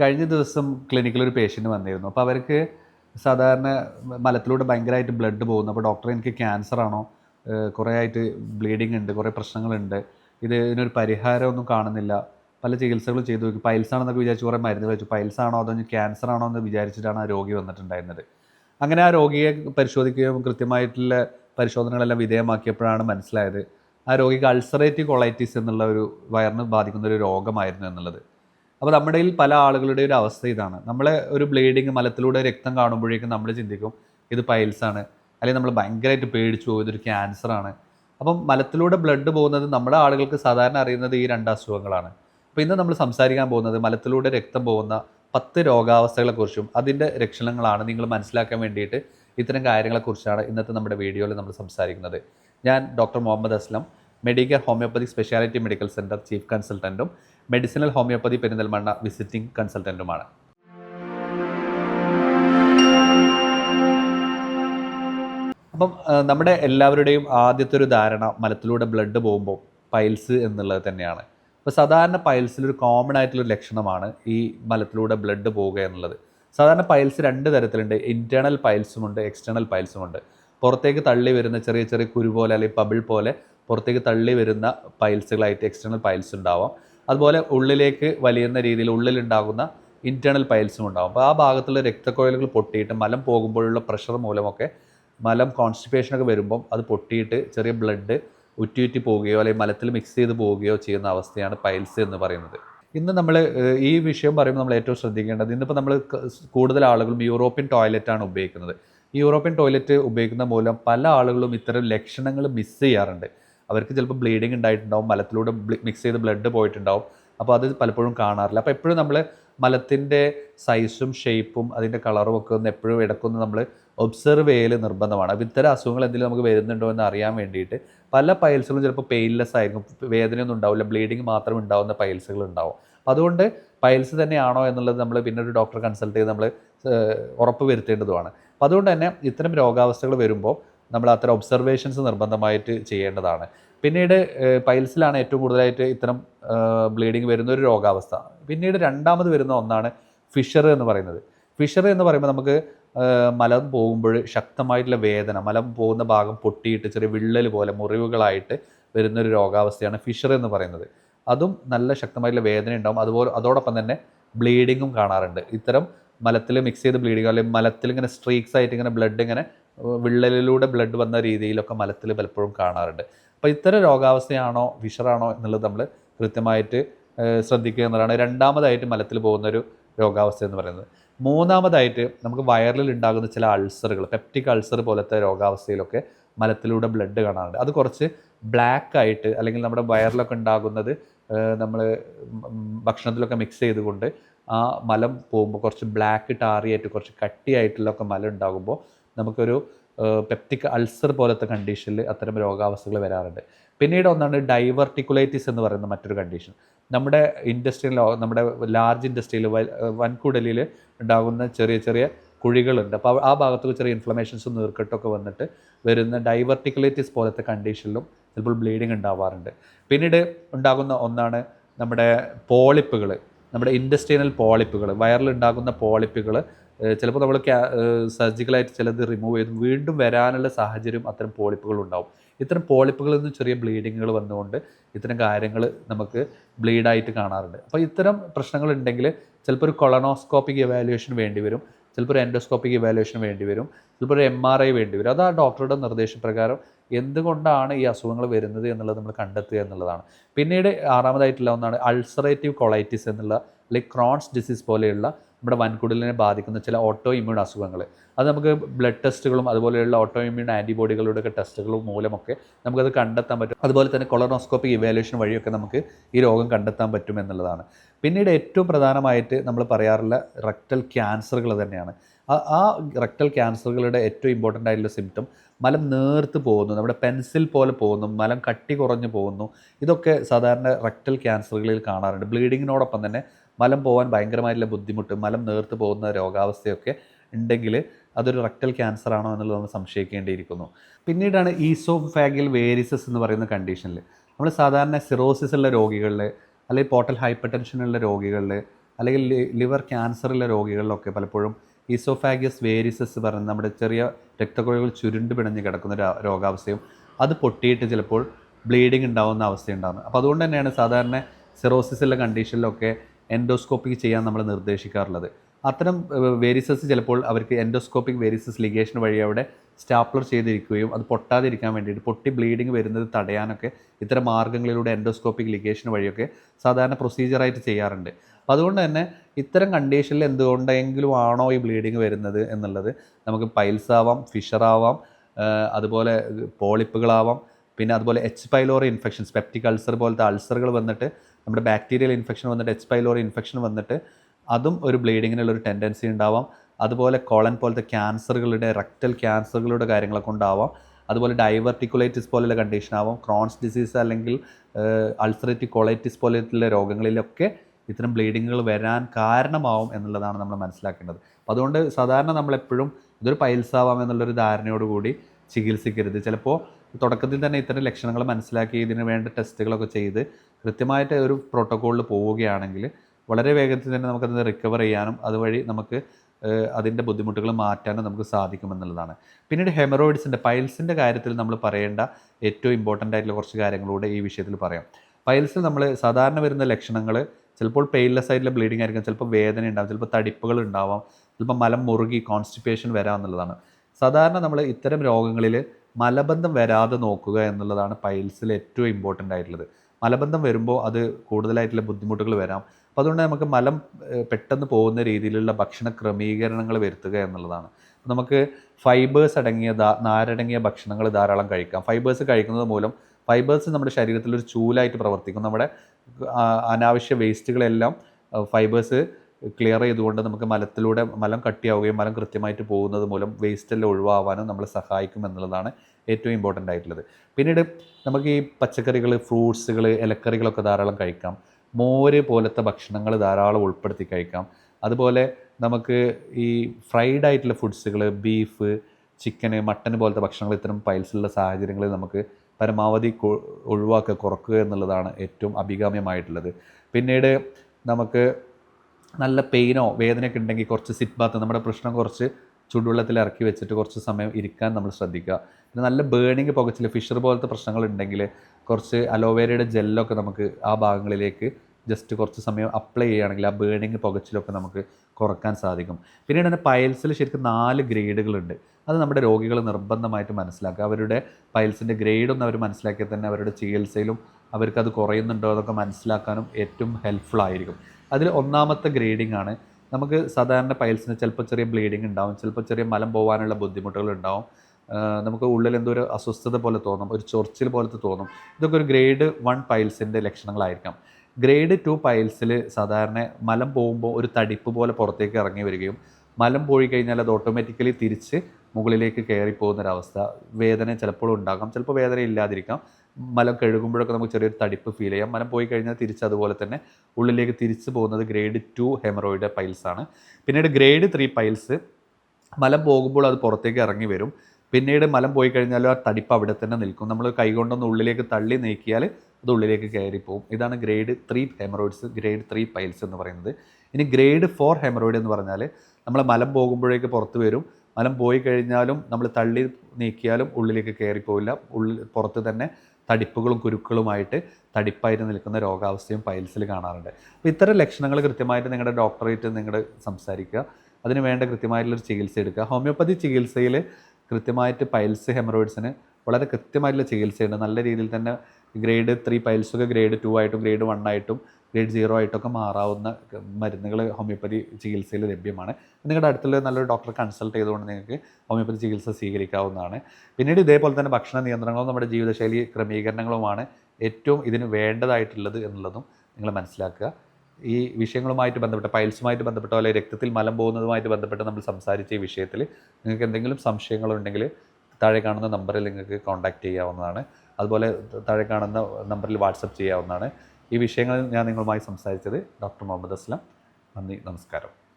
കഴിഞ്ഞ ദിവസം ക്ലിനിക്കിൽ ഒരു പേഷ്യന്റ് വന്നിരുന്നു. അപ്പോൾ അവർക്ക് സാധാരണ മലത്തിലൂടെ ഭയങ്കരമായിട്ട് ബ്ലഡ് പോകുന്നു. അപ്പോൾ ഡോക്ടർ എനിക്ക് ക്യാൻസർ ആണോ? കുറേ ആയിട്ട് ബ്ലീഡിങ് ഉണ്ട് കുറേ പ്രശ്നങ്ങളുണ്ട്. ഇത് ഇതിനൊരു പരിഹാരമൊന്നും കാണുന്നില്ല. പല ചികിത്സകളും ചെയ്തു നോക്കി. പൈൽസ് ആണെന്നൊക്കെ വിചാരിച്ച് കുറേ മരുന്ന് വെച്ചു. പൈൽസ് ആണോ അതോ ക്യാൻസർ ആണോ എന്ന് വിചാരിച്ചിട്ടാണ് ആ രോഗി വന്നിട്ടുണ്ടായിരുന്നത്. അങ്ങനെ ആ രോഗിയെ പരിശോധിക്കുകയും കൃത്യമായിട്ടുള്ള പരിശോധനകളെല്ലാം വിധേയമാക്കിയപ്പോഴാണ് മനസ്സിലായത്. ആ രോഗിക്ക് അൾസറേറ്റീവ് കൊളൈറ്റിസ് എന്നുള്ള ഒരു വയറിന് ബാധിക്കുന്ന ഒരു രോഗമായിരുന്നു എന്നുള്ളത്. അപ്പോൾ നമ്മുടെ പല ആളുകളുടെ ഒരു അവസ്ഥ ഇതാണ്. നമ്മളെ ഒരു ബ്ലീഡിങ് മലത്തിലൂടെ രക്തം കാണുമ്പോഴേക്കും നമ്മൾ ചിന്തിക്കും ഇത് പൈൽസ് ആണ്. അല്ലെങ്കിൽ നമ്മൾ ഭയങ്കരമായിട്ട് പേടിച്ചു പോകും ഇതൊരു ക്യാൻസർ ആണ്. അപ്പം മലത്തിലൂടെ ബ്ലഡ് പോകുന്നത് നമ്മുടെ ആളുകൾക്ക് സാധാരണ അറിയുന്നത് ഈ രണ്ട് അസുഖങ്ങളാണ്. അപ്പോൾ ഇന്ന് നമ്മൾ സംസാരിക്കാൻ പോകുന്നത് മലത്തിലൂടെ രക്തം പോകുന്ന പത്ത് രോഗാവസ്ഥകളെക്കുറിച്ചും അതിന്റെ ലക്ഷണങ്ങളാണ് നിങ്ങൾ മനസ്സിലാക്കാൻ വേണ്ടിയിട്ട് ഇത്തരം കാര്യങ്ങളെക്കുറിച്ചാണ് ഇന്നത്തെ നമ്മുടെ വീഡിയോയിൽ നമ്മൾ സംസാരിക്കുന്നത്. ഞാൻ doctor Muhammad Aslam medical homeopathy speciality medical centre chief കൺസൾട്ടന്റും medicinal homeopathy Perinthalmanna visiting കൺസൾട്ടന്റുമാണ് അപ്പം നമ്മുടെ എല്ലാവരുടെയും ആദ്യത്തെ ഒരു ധാരണ മലത്തിലൂടെ ബ്ലഡ് പോകുമ്പോൾ പൈൽസ് എന്നുള്ളത് തന്നെയാണ്. അപ്പോൾ സാധാരണ പൈൽസിലൊരു കോമൺ ആയിട്ടുള്ളൊരു ലക്ഷണമാണ് ഈ മലത്തിലൂടെ ബ്ലഡ് പോവുക എന്നുള്ളത്. സാധാരണ പൈൽസ് രണ്ട് തരത്തിലുണ്ട്. ഇന്റേർണൽ പൈൽസും ഉണ്ട് എക്സ്റ്റേണൽ പൈൽസും ഉണ്ട്. പുറത്തേക്ക് തള്ളി വരുന്ന ചെറിയ ചെറിയ കുരു പോലെ അല്ലെങ്കിൽ പബിൾ പോലെ പുറത്തേക്ക് തള്ളി വരുന്ന പൈൽസുകളായിട്ട് എക്സ്റ്റേണൽ പൈൽസ് ഉണ്ടാവാം. അതുപോലെ ഉള്ളിലേക്ക് വലിയുന്ന രീതിയിൽ ഉള്ളിലുണ്ടാകുന്ന ഇന്റേർണൽ പൈൽസും ഉണ്ടാകും അപ്പോൾ ആ ഭാഗത്തുള്ള രക്തക്കൊഴലുകൾ പൊട്ടിയിട്ട് മലം പോകുമ്പോഴുള്ള പ്രഷർ മൂലമൊക്കെ മലം കോൺസ്റ്റിപ്പേഷനൊക്കെ വരുമ്പം അത് പൊട്ടിയിട്ട് ചെറിയ ബ്ലഡ് ഉറ്റി ഉറ്റി പോവുകയോ അല്ലെങ്കിൽ മലത്തിൽ മിക്സ് ചെയ്ത് പോവുകയോ ചെയ്യുന്ന അവസ്ഥയാണ് പൈൽസ് എന്ന് പറയുന്നത്. ഇന്ന് നമ്മൾ ഈ വിഷയം പറയുമ്പോൾ നമ്മൾ ഏറ്റവും ശ്രദ്ധിക്കേണ്ടത് ഇന്നിപ്പോൾ നമ്മൾ കൂടുതൽ ആളുകളും യൂറോപ്യൻ ടോയ്ലറ്റാണ് ഉപയോഗിക്കുന്നത്. യൂറോപ്യൻ ടോയ്ലറ്റ് ഉപയോഗിക്കുന്ന മൂലം പല ആളുകളും ഇത്തരം ലക്ഷണങ്ങൾ മിസ് ചെയ്യാറുണ്ട്. അവർക്ക് ചിലപ്പോൾ ബ്ലീഡിങ് ഉണ്ടായിട്ടുണ്ടാവും മലത്തിലൂടെ മിക്സ് ചെയ്ത് ബ്ലഡ് പോയിട്ടുണ്ടാവും. അപ്പോൾ അത് പലപ്പോഴും കാണാറില്ല. അപ്പോൾ എപ്പോഴും നമ്മൾ മലത്തിന്റെ സൈസും ഷേപ്പും അതിന്റെ കളറും ഒക്കെ ഒന്ന് എപ്പോഴും ഇടക്കൊന്ന് നമ്മൾ ഒബ്സർവ് ചെയ്യൽ നിർബന്ധമാണ്. അപ്പോൾ ഇത്തരം അസുഖങ്ങൾ എന്തെങ്കിലും നമുക്ക് വരുന്നുണ്ടോ എന്ന് അറിയാൻ വേണ്ടിയിട്ട് പല പൈൽസുകളും ചിലപ്പോൾ പെയിൻലെസ് ആയിരിക്കും. വേദനയൊന്നും ഉണ്ടാവില്ല ബ്ലീഡിങ് മാത്രം ഉണ്ടാവുന്ന പൈൽസുകൾ ഉണ്ടാവും. അപ്പോൾ അതുകൊണ്ട് പൈൽസ് തന്നെയാണോ എന്നുള്ളത് നമ്മൾ പിന്നെ ഒരു ഡോക്ടറെ കൺസൾട്ട് ചെയ്ത് നമ്മൾ ഉറപ്പ് വരുത്തേണ്ടതുമാണ്. അപ്പോൾ അതുകൊണ്ട് തന്നെ ഇത്തരം രോഗാവസ്ഥകൾ വരുമ്പോൾ നമ്മൾ അത്തരം ഒബ്സർവേഷൻസ് നിർബന്ധമായിട്ട് ചെയ്യേണ്ടതാണ്. പിന്നീട് പൈൽസിലാണ് ഏറ്റവും കൂടുതലായിട്ട് ഇത്തരം ബ്ലീഡിങ് വരുന്ന ഒരു രോഗാവസ്ഥ. പിന്നീട് രണ്ടാമത് വരുന്ന ഒന്നാണ് ഫിഷർ എന്ന് പറയുന്നത്. ഫിഷർ എന്ന് പറയുമ്പോൾ നമുക്ക് മലം പോകുമ്പോൾ ശക്തമായിട്ടുള്ള വേദന മലം പോകുന്ന ഭാഗം പൊട്ടിയിട്ട് ചെറിയ വിള്ളൽ പോലെ മുറിവുകളായിട്ട് വരുന്നൊരു രോഗാവസ്ഥയാണ് ഫിഷർ എന്ന് പറയുന്നത്. അതും നല്ല ശക്തമായിട്ടുള്ള വേദന ഉണ്ടാവും. അതുപോലെ അതോടൊപ്പം തന്നെ ബ്ലീഡിങ്ങും കാണാറുണ്ട്. ഇത്തരം മലത്തിൽ മിക്സ് ചെയ്ത് ബ്ലീഡിങ് അല്ലെങ്കിൽ മലത്തിൽ ഇങ്ങനെ സ്ട്രീക്സ് ആയിട്ട് ഇങ്ങനെ ബ്ലഡ് ഇങ്ങനെ വിള്ളലിലൂടെ ബ്ലഡ് വന്ന രീതിയിലൊക്കെ മലത്തിൽ പലപ്പോഴും കാണാറുണ്ട്. അപ്പോൾ ഇത്തരം രോഗാവസ്ഥയാണോ വിഷറാണോ എന്നുള്ളത് നമ്മൾ കൃത്യമായിട്ട് ശ്രദ്ധിക്കുക എന്നതാണ് രണ്ടാമതായിട്ട് മലത്തിൽ പോകുന്നൊരു രോഗാവസ്ഥ എന്ന് പറയുന്നത്. മൂന്നാമതായിട്ട് നമുക്ക് വയറിൽ ഉണ്ടാകുന്ന ചില അൾസറുകൾ പെപ്റ്റിക് അൾസർ പോലത്തെ രോഗാവസ്ഥയിലൊക്കെ മലത്തിലൂടെ ബ്ലഡ് കാണാറുണ്ട്. അത് കുറച്ച് ബ്ലാക്ക് ആയിട്ട് അല്ലെങ്കിൽ നമ്മുടെ വയറിലൊക്കെ ഉണ്ടാകുന്നത് നമ്മൾ ഭക്ഷണത്തിലൊക്കെ മിക്സ് ചെയ്തുകൊണ്ട് ആ മലം പോകുമ്പോൾ കുറച്ച് ബ്ലാക്ക് ടാറിയായിട്ട് കുറച്ച് കട്ടിയായിട്ടുള്ളൊക്കെ മലം ഉണ്ടാകുമ്പോൾ നമുക്കൊരു പെപ്റ്റിക് അൾസർ പോലത്തെ കണ്ടീഷനിൽ അത്തരം രോഗാവസ്ഥകൾ വരാറുണ്ട്. പിന്നീട് ഒന്നാണ് ഡൈവർട്ടിക്കുലൈറ്റിസ് എന്ന് പറയുന്ന മറ്റൊരു കണ്ടീഷൻ നമ്മുടെ ഇൻഡസ്ട്രിയിൽ നമ്മുടെ ലാർജ് ഇൻഡസ്ട്രിയിൽ വൻകുടലിൽ ഉണ്ടാകുന്ന ചെറിയ ചെറിയ കുഴികളുണ്ട്. അപ്പോൾ ആ ഭാഗത്തൊക്കെ ചെറിയ ഇൻഫ്ലമേഷൻസും നീർക്കെട്ടൊക്കെ വന്നിട്ട് വരുന്ന ഡൈവർട്ടിക്കുലൈറ്റിസ് പോലത്തെ കണ്ടീഷനിലും ചിലപ്പോൾ ബ്ലീഡിങ് ഉണ്ടാവാറുണ്ട്. പിന്നീട് ഉണ്ടാകുന്ന ഒന്നാണ് നമ്മുടെ പോളിപ്പുകൾ നമ്മുടെ ഇൻഡസ്ട്രിയൽ പോളിപ്പുകൾ വയറിലുണ്ടാകുന്ന പോളിപ്പുകൾ ചിലപ്പോൾ നമ്മൾ സർജിക്കലായിട്ട് ചിലത് റിമൂവ് ചെയ്ത് വീണ്ടും വരാനുള്ള സാഹചര്യം അത്തരം പോളിപ്പുകൾ ഉണ്ടാവും. ഇത്തരം പോളിപ്പുകളിൽ നിന്ന് ചെറിയ ബ്ലീഡിങ്ങുകൾ വന്നുകൊണ്ട് ഇത്തരം കാര്യങ്ങൾ നമുക്ക് ബ്ലീഡായിട്ട് കാണാറുണ്ട്. അപ്പോൾ ഇത്തരം പ്രശ്നങ്ങൾ ഉണ്ടെങ്കിൽ ചിലപ്പോൾ ഒരു കൊളനോസ്കോപ്പിക് എവാലുവേഷൻ വേണ്ടി വരും. ചിലപ്പോൾ ഒരു എൻഡോസ്കോപ്പിക് ഇവാലുവേഷൻ വേണ്ടി വരും. ചിലപ്പോൾ ഒരു എം ആർ ഐ വേണ്ടി വരും. അത് ആ ഡോക്ടറുടെ നിർദ്ദേശപ്രകാരം എന്തുകൊണ്ടാണ് ഈ അസുഖങ്ങൾ വരുന്നത് എന്നുള്ളത് നമ്മൾ കണ്ടെത്തുക എന്നുള്ളതാണ്. പിന്നീട് ആറാമതായിട്ടുള്ള ഒന്നാണ് അൾസറേറ്റീവ് കൊളൈറ്റിസ് എന്നുള്ള അല്ലെങ്കിൽ ക്രോൺസ് ഡിസീസ് പോലെയുള്ള നമ്മുടെ വൻകുടലിനെ ബാധിക്കുന്ന ചില ഓട്ടോ ഇമ്മ്യൂൺ അസുഖങ്ങൾ അത് നമുക്ക് ബ്ലഡ് ടെസ്റ്റുകളും അതുപോലെയുള്ള ഓട്ടോ ഇമ്മ്യൂൺ ആന്റിബോഡികളുടെ ഒക്കെ ടെസ്റ്റുകളും മൂലമൊക്കെ നമുക്കത് കണ്ടെത്താൻ പറ്റും. അതുപോലെ തന്നെ കൊളോണോസ്കോപ്പിക് ഇവാലുവേഷൻ വഴിയൊക്കെ നമുക്ക് ഈ രോഗം കണ്ടെത്താൻ പറ്റും എന്നുള്ളതാണ്. പിന്നീട് ഏറ്റവും പ്രധാനമായിട്ട് നമ്മൾ പറയാറുള്ള റെക്ടൽ ക്യാൻസറുകൾ തന്നെയാണ്. ആ റെക്ടൽ ക്യാൻസറുകളുടെ ഏറ്റവും ഇമ്പോർട്ടന്റ് ആയിട്ടുള്ള സിംറ്റം മലം നേർത്ത് പോകുന്നു നമ്മുടെ പെൻസിൽ പോലെ പോകുന്നു മലം കട്ടി കുറഞ്ഞു പോകുന്നു. ഇതൊക്കെ സാധാരണ റെക്ടൽ ക്യാൻസറുകളിൽ കാണാറുണ്ട്. ബ്ലീഡിങ്ങിനോടൊപ്പം തന്നെ മലം പോകാൻ ഭയങ്കരമായിട്ടുള്ള ബുദ്ധിമുട്ട് മലം നേർത്ത് പോകുന്ന രോഗാവസ്ഥയൊക്കെ ഉണ്ടെങ്കിൽ അതൊരു റെക്ടൽ ക്യാൻസർ ആണോ എന്നുള്ളത് നമ്മൾ സംശയിക്കേണ്ടിയിരിക്കുന്നു. പിന്നീടാണ് ഈസോഫാഗിൽ വേരിസസ് എന്ന് പറയുന്ന കണ്ടീഷനിൽ നമ്മൾ സാധാരണ സിറോസിസ് ഉള്ള രോഗികളിൽ അല്ലെങ്കിൽ പോർട്ടൽ ഹൈപ്പർ ടെൻഷനുള്ള രോഗികളിൽ അല്ലെങ്കിൽ ലിവർ ക്യാൻസറുള്ള രോഗികളിലൊക്കെ പലപ്പോഴും ഈസോഫാഗിയസ് വേരിസസ് പറയുന്ന നമ്മുടെ ചെറിയ രക്തക്കുഴലുകൾ ചുരുണ്ട് പിണഞ്ഞ് കിടക്കുന്ന രോഗാവസ്ഥയും അത് പൊട്ടിയിട്ട് ചിലപ്പോൾ ബ്ലീഡിങ് ഉണ്ടാകുന്ന അവസ്ഥയുണ്ടാകുന്നത്. അപ്പോൾ അതുകൊണ്ട് തന്നെയാണ് സാധാരണ സിറോസിസ് ഉള്ള കണ്ടീഷനിലൊക്കെ എൻഡോസ്കോപ്പിക് ചെയ്യാൻ നമ്മൾ നിർദ്ദേശിക്കാറുള്ളത്. അത്തരം വേരിസസ് ചിലപ്പോൾ അവർക്ക് എൻഡോസ്കോപ്പിക് വേരിസസ് ലിഗേഷൻ വഴി അവിടെ സ്റ്റാപ്ലർ ചെയ്തിരിക്കുകയും അത് പൊട്ടാതിരിക്കാൻ വേണ്ടിയിട്ട് പൊട്ടി ബ്ലീഡിങ് വരുന്നത് തടയാനൊക്കെ ഇത്തരം മാർഗങ്ങളിലൂടെ എൻഡോസ്കോപ്പിക് ലിഗേഷൻ വഴിയൊക്കെ സാധാരണ പ്രൊസീജിയറായിട്ട് ചെയ്യാറുണ്ട്. അപ്പോൾ അതുകൊണ്ട് തന്നെ ഇത്തരം കണ്ടീഷനിൽ എന്തുകൊണ്ടെങ്കിലും ആണോ ഈ ബ്ലീഡിങ് വരുന്നത് എന്നുള്ളത് നമുക്ക് പൈൽസ് ആവാം ഫിഷർ ആവാം അതുപോലെ പോളിപ്പുകളാവാം. പിന്നെ അതുപോലെ H pylori infections peptic ulcer പോലത്തെ അൾസറുകൾ വന്നിട്ട് നമ്മുടെ ബാക്ടീരിയൽ ഇൻഫെക്ഷൻ വന്നിട്ട് എച്ച് പൈലോറി ഇൻഫെക്ഷൻ വന്നിട്ട് അതും ഒരു ബ്ലീഡിങ്ങിനുള്ള ഒരു ടെൻഡൻസി ഉണ്ടാവാം. അതുപോലെ കോളൻ പോലത്തെ ക്യാൻസറുകളുടെ റെക്ടൽ ക്യാൻസറുകളുടെ കാര്യങ്ങളൊക്കെ ഉണ്ടാവാം. അതുപോലെ ഡൈവർട്ടിക്കുലൈറ്റിസ് പോലെയുള്ള കണ്ടീഷൻ ആവാം. ക്രോൺസ് ഡിസീസ് അല്ലെങ്കിൽ അൾസറേറ്റീവ് കൊളൈറ്റിസ് പോലെയുള്ള രോഗങ്ങളിലൊക്കെ ഇത്തരം ബ്ലീഡിങ്ങുകൾ വരാൻ കാരണമാവും എന്നുള്ളതാണ് നമ്മൾ മനസ്സിലാക്കേണ്ടത്. അപ്പോൾ അതുകൊണ്ട് സാധാരണ നമ്മളെപ്പോഴും ഇതൊരു പൈൽസ് ആവാം എന്നുള്ളൊരു ധാരണയോടുകൂടി ചികിത്സിക്കരുത്. ചിലപ്പോൾ തുടക്കത്തിൽ തന്നെ ഇത്തരം ലക്ഷണങ്ങൾ മനസ്സിലാക്കി ഇതിന് വേണ്ട ടെസ്റ്റുകളൊക്കെ ചെയ്ത് കൃത്യമായിട്ട് ഒരു പ്രോട്ടോക്കോളിൽ പോവുകയാണെങ്കിൽ വളരെ വേഗത്തിൽ തന്നെ നമുക്കത് റിക്കവർ ചെയ്യാനും അതുവഴി നമുക്ക് അതിന്റെ ബുദ്ധിമുട്ടുകൾ മാറ്റാനും നമുക്ക് സാധിക്കുമെന്നുള്ളതാണ്. പിന്നീട് ഹെമറോയിഡ്സിന്റെ പൈൽസിന്റെ കാര്യത്തിൽ നമ്മൾ പറയേണ്ട ഏറ്റവും ഇമ്പോർട്ടന്റ് ആയിട്ടുള്ള കുറച്ച് കാര്യങ്ങളൂടെ ഈ വിഷയത്തിൽ പറയാം. പൈൽസിൽ നമ്മൾ സാധാരണ വരുന്ന ലക്ഷണങ്ങൾ ചിലപ്പോൾ പെയിൻലെസ് ആയിട്ടുള്ള ബ്ലീഡിങ് ആയിരിക്കും ചിലപ്പോൾ വേദന ഉണ്ടാവും ചിലപ്പോൾ തടിപ്പുകൾ ഉണ്ടാവാം ചിലപ്പോൾ മലം മുറുകി കോൺസ്റ്റിപ്പേഷൻ വരാമെന്നുള്ളതാണ്. സാധാരണ നമ്മൾ ഇത്തരം രോഗങ്ങളിൽ മലബന്ധം വരാതെ നോക്കുക എന്നുള്ളതാണ് പൈൽസിൽ ഏറ്റവും ഇമ്പോർട്ടന്റ് ആയിട്ടുള്ളത്. മലബന്ധം വരുമ്പോൾ അത് കൂടുതലായിട്ടുള്ള ബുദ്ധിമുട്ടുകൾ വരാം. അപ്പോൾ അതുകൊണ്ട് നമുക്ക് മലം പെട്ടെന്ന് പോകുന്ന രീതിയിലുള്ള ഭക്ഷണ ക്രമീകരണങ്ങൾ വരുത്തുക എന്നുള്ളതാണ്. നമുക്ക് ഫൈബേഴ്സ് അടങ്ങിയ നാരടങ്ങിയ ഭക്ഷണങ്ങൾ ധാരാളം കഴിക്കാം. ഫൈബേഴ്സ് കഴിക്കുന്നത് മൂലം ഫൈബേഴ്സ് നമ്മുടെ ശരീരത്തിൽ ഒരു ചൂലായിട്ട് പ്രവർത്തിക്കും. നമ്മുടെ അനാവശ്യ വേസ്റ്റുകളെല്ലാം ഫൈബേഴ്സ് ക്ലിയർ ചെയ്തുകൊണ്ട് നമുക്ക് മലത്തിലൂടെ മലം കട്ടിയാവുകയും മലം കൃത്യമായിട്ട് പോകുന്നത് മൂലം വേസ്റ്റെല്ലാം ഒഴിവാകാനും നമ്മളെ സഹായിക്കും എന്നുള്ളതാണ് ഏറ്റവും ഇമ്പോർട്ടന്റ് ആയിട്ടുള്ളത്. പിന്നീട് നമുക്ക് ഈ പച്ചക്കറികൾ ഫ്രൂട്ട്സുകൾ ഇലക്കറികളൊക്കെ ധാരാളം കഴിക്കാം. മോര് പോലത്തെ ഭക്ഷണങ്ങൾ ധാരാളം ഉൾപ്പെടുത്തി കഴിക്കാം. അതുപോലെ നമുക്ക് ഈ ഫ്രൈഡ് ആയിട്ടുള്ള ഫുഡ്സുകൾ ബീഫ് ചിക്കന് മട്ടൻ പോലത്തെ ഭക്ഷണങ്ങൾ ഇത്തരം പൈൽസുള്ള സാഹചര്യങ്ങളിൽ നമുക്ക് പരമാവധി ഒഴിവാക്കുക കുറക്കുക എന്നുള്ളതാണ് ഏറ്റവും അഭികാമ്യമായിട്ടുള്ളത്. പിന്നീട് നമുക്ക് നല്ല പെയിനോ വേദനയൊക്കെ ഉണ്ടെങ്കിൽ കുറച്ച് സിറ്റ് ബാത്ത് നമ്മുടെ പ്രശ്നം കുറച്ച് ചൂടുവെള്ളത്തിൽ ഇറക്കി വെച്ചിട്ട് കുറച്ച് സമയം ഇരിക്കാൻ നമ്മൾ ശ്രദ്ധിക്കുക. പിന്നെ നല്ല ബേണിങ് പുകച്ചിൽ ഫിഷർ പോലത്തെ പ്രശ്നങ്ങൾ ഉണ്ടെങ്കിൽ കുറച്ച് അലോവേരയുടെ ജെല്ലൊക്കെ നമുക്ക് ആ ഭാഗങ്ങളിലേക്ക് ജസ്റ്റ് കുറച്ച് സമയം അപ്ലൈ ചെയ്യുകയാണെങ്കിൽ ആ ബേണിങ് പുകച്ചിലൊക്കെ നമുക്ക് കുറയ്ക്കാൻ സാധിക്കും. പിന്നീട് തന്നെ പയൽസിൽ ശരിക്കും നാല് ഗ്രേഡുകളുണ്ട് അത് നമ്മുടെ രോഗികൾ നിർബന്ധമായിട്ട് മനസ്സിലാക്കുക. അവരുടെ പയൽസിന്റെ ഗ്രേഡൊന്നും അവർ മനസ്സിലാക്കിയാൽ തന്നെ അവരുടെ ചികിത്സയിലും അവർക്കത് കുറയുന്നുണ്ടോ എന്നൊക്കെ മനസ്സിലാക്കാനും ഏറ്റവും ഹെൽപ്ഫുൾ ആയിരിക്കും. അതിൽ ഒന്നാമത്തെ ഗ്രേഡിംഗ് ആണ്. നമുക്ക് സാധാരണ പൈൽസിന് ചിലപ്പോൾ ചെറിയ ബ്ലീഡിങ് ഉണ്ടാവും ചിലപ്പോൾ ചെറിയ മലം പോകാനുള്ള ബുദ്ധിമുട്ടുകൾ ഉണ്ടാവും. നമുക്ക് ഉള്ളിൽ എന്തോ ഒരു അസ്വസ്ഥത പോലെ തോന്നും ഒരു ചൊറിച്ചിൽ പോലത്തെ തോന്നും. ഇതൊക്കെ ഒരു ഗ്രേഡ് വൺ പൈൽസിന്റെ ലക്ഷണങ്ങളായിരിക്കാം. ഗ്രേഡ് ടു പൈൽസിൽ സാധാരണ മലം പോകുമ്പോൾ ഒരു തടിപ്പ് പോലെ പുറത്തേക്ക് ഇറങ്ങി വരികയും മലം പോയി കഴിഞ്ഞാൽ അത് ഓട്ടോമാറ്റിക്കലി തിരിച്ച് മുകളിലേക്ക് കയറി പോകുന്നൊരവസ്ഥ വേദന ചിലപ്പോൾ ഉണ്ടാകാം ചിലപ്പോൾ വേദന ഇല്ലാതിരിക്കാം. മലം കഴുകുമ്പോഴൊക്കെ നമുക്ക് ചെറിയൊരു തടിപ്പ് ഫീൽ ചെയ്യാം. മലം പോയി കഴിഞ്ഞാൽ തിരിച്ച് അതുപോലെ തന്നെ ഉള്ളിലേക്ക് തിരിച്ച് പോകുന്നത് ഗ്രേഡ് ടു ഹെമറോയിഡ് പൈൽസ് ആണ്. പിന്നീട് ഗ്രേഡ് ത്രീ പൈൽസ് മലം പോകുമ്പോൾ അത് പുറത്തേക്ക് ഇറങ്ങി വരും. പിന്നീട് മലം പോയി കഴിഞ്ഞാൽ ആ തടിപ്പ് അവിടെ തന്നെ നിൽക്കും. നമ്മൾ കൈകൊണ്ടൊന്ന് ഉള്ളിലേക്ക് തള്ളി നീക്കിയാൽ അത് ഉള്ളിലേക്ക് കയറിപ്പോവും ഇതാണ് grade three haemorrhoids grade three piles എന്ന് പറയുന്നത്. ഇനി ഗ്രേഡ് ഫോർ ഹെമറോയിഡ് എന്ന് പറഞ്ഞാൽ നമ്മൾ മലം പോകുമ്പോഴേക്ക് പുറത്ത് വരും. മലം പോയി കഴിഞ്ഞാലും നമ്മൾ തള്ളി നീക്കിയാലും ഉള്ളിലേക്ക് കയറിപ്പോവില്ല ഉള്ളിൽ പുറത്ത് തന്നെ തടിപ്പുകളും കുരുക്കളുമായിട്ട് തടിപ്പായിട്ട് നിൽക്കുന്ന രോഗാവസ്ഥയും പൈൽസിൽ കാണാറുണ്ട്. അപ്പോൾ ഇത്തരം ലക്ഷണങ്ങൾ കൃത്യമായിട്ട് നിങ്ങളുടെ ഡോക്ടറേറ്റ് നിങ്ങൾ സംസാരിക്കുക. അതിന് വേണ്ട കൃത്യമായിട്ടുള്ളൊരു ചികിത്സ എടുക്കുക. ഹോമിയോപ്പതി ചികിത്സയിൽ കൃത്യമായിട്ട് പൈൽസ് ഹെമറോയിഡ്സിന് വളരെ കൃത്യമായിട്ടുള്ള ചികിത്സയുണ്ട്. നല്ല രീതിയിൽ തന്നെ ഗ്രേഡ് ത്രീ പൈൽസൊക്കെ ഗ്രേഡ് ടു ആയിട്ടും ഗ്രേഡ് വൺ ആയിട്ടും ഗ്രേഡ് സീറോ ആയിട്ടൊക്കെ മാറാവുന്ന മരുന്നുകൾ ഹോമിയോപ്പതി ചികിത്സയിൽ ലഭ്യമാണ്. നിങ്ങളുടെ അടുത്തുള്ള നല്ലൊരു ഡോക്ടറെ കൺസൾട്ട് ചെയ്തുകൊണ്ട് നിങ്ങൾക്ക് ഹോമിയോപ്പതി ചികിത്സ സ്വീകരിക്കാവുന്നതാണ്. പിന്നീട് ഇതേപോലെ തന്നെ ഭക്ഷണ നിയന്ത്രണങ്ങളും നമ്മുടെ ജീവിതശൈലി ക്രമീകരണങ്ങളുമാണ് ഏറ്റവും ഇതിന് വേണ്ടതായിട്ടുള്ളത് എന്നുള്ളതും നിങ്ങൾ മനസ്സിലാക്കുക. ഈ വിഷയങ്ങളുമായിട്ട് ബന്ധപ്പെട്ട പൈൽസുമായിട്ട് ബന്ധപ്പെട്ട അല്ലെങ്കിൽ രക്തത്തിൽ മലം പോകുന്നതുമായിട്ട് ബന്ധപ്പെട്ട് നമ്മൾ സംസാരിച്ച ഈ വിഷയത്തിൽ നിങ്ങൾക്ക് എന്തെങ്കിലും സംശയങ്ങളുണ്ടെങ്കിൽ താഴെ കാണുന്ന നമ്പറിൽ നിങ്ങൾക്ക് കോൺടാക്റ്റ് ചെയ്യാവുന്നതാണ്. അതുപോലെ താഴെ കാണുന്ന നമ്പറിൽ വാട്സപ്പ് ചെയ്യാവുന്നതാണ്. ഈ വിഷയങ്ങളിൽ ഞാൻ നിങ്ങളുമായി സംസാരിച്ചത് ഡോക്ടർ മുഹമ്മദ് അസ്ലം. നന്ദി നമസ്കാരം.